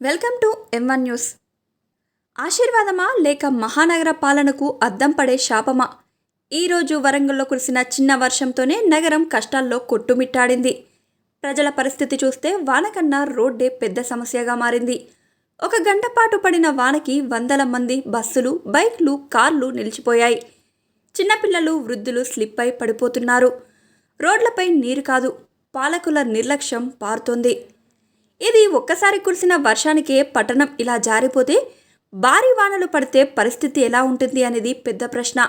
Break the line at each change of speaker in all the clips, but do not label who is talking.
Welcome to M news ఆశీర్వాదమా లేక మహానగర పాలనకు అద్దం పడే శాపమా? ఈరోజు వరంగల్లో కురిసిన చిన్న వర్షంతోనే నగరం కష్టాల్లో కొట్టుమిట్టాడింది. ప్రజల పరిస్థితి చూస్తే వానకన్నా రోడ్డే పెద్ద సమస్యగా మారింది. ఒక గంట పాటు పడిన వానకి వందల మంది బస్సులు బైక్లు కార్లు నిలిచిపోయాయి. చిన్నపిల్లలు వృద్ధులు స్లిప్ అయి పడిపోతున్నారు. రోడ్లపై నీరు కాదు పాలకుల నిర్లక్ష్యం పారుతోంది. ఇది ఒక్కసారి కురిసిన వర్షానికే పట్టణం ఇలా జారిపోతే భారీ వానలు పడితే పరిస్థితి ఎలా ఉంటుంది అనేది పెద్ద ప్రశ్న.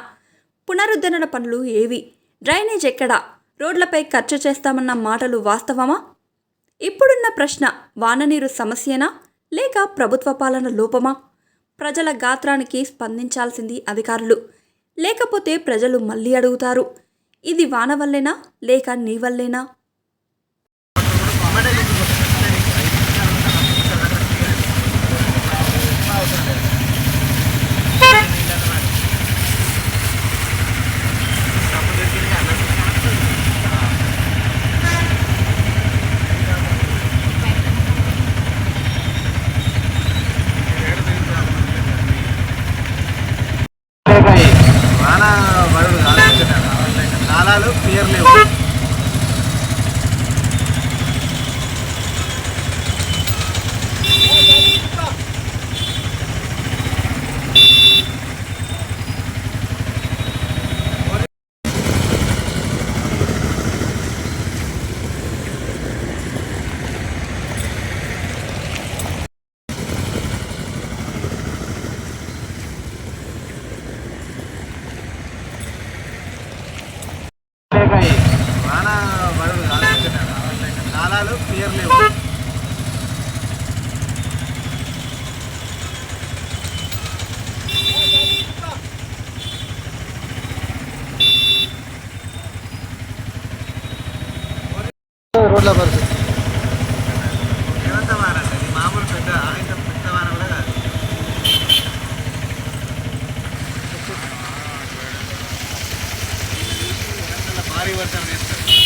పునరుద్ధరణ పనులు ఏవి? డ్రైనేజ్ ఎక్కడా? రోడ్లపై ఖర్చు చేస్తామన్న మాటలు వాస్తవమా? ఇప్పుడున్న ప్రశ్న వాననీరు సమస్యనా? లేక ప్రభుత్వ పాలన లోపమా? ప్రజల గాత్రానికి స్పందించాల్సింది అధికారులు. లేకపోతే ప్రజలు మళ్ళీ అడుగుతారు ఇది వాన వల్లేనా? లేక నీ వల్లేనా
వాన వరుడు కాదు కాలాలు క్లియర్ లేవు వాన నాలాలు క్లియర్ లేవు రోడ్ల పరిస్థితి. పరివర్తన చేస్తారు